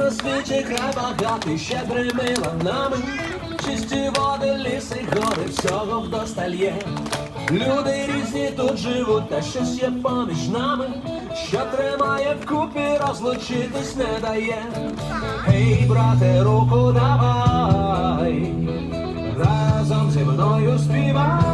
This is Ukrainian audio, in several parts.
на світі хреба гати, ще бремила нами, чисті води, ліси, гори, всього вдосталь є. Люди різні тут живуть, та щось є поміж нами, що тримає вкупі, розлучитись не дає. Гей, брате, руку давай, разом зі мною співай.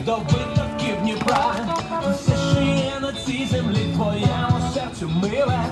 всіх до витків Дніпра, все що є на цій землі, твоєму серцю миле.